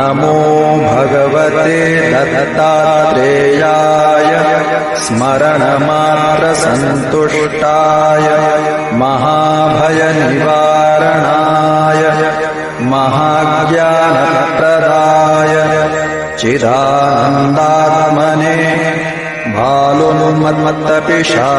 नमो भगवते दत्तात्रेयाय स्मरणमात्रसन्तुष्टाय महाभयनिवारणाय महाज्ञानप्रदाय चिदानन्दात्मने भालुन्मत्तपिशा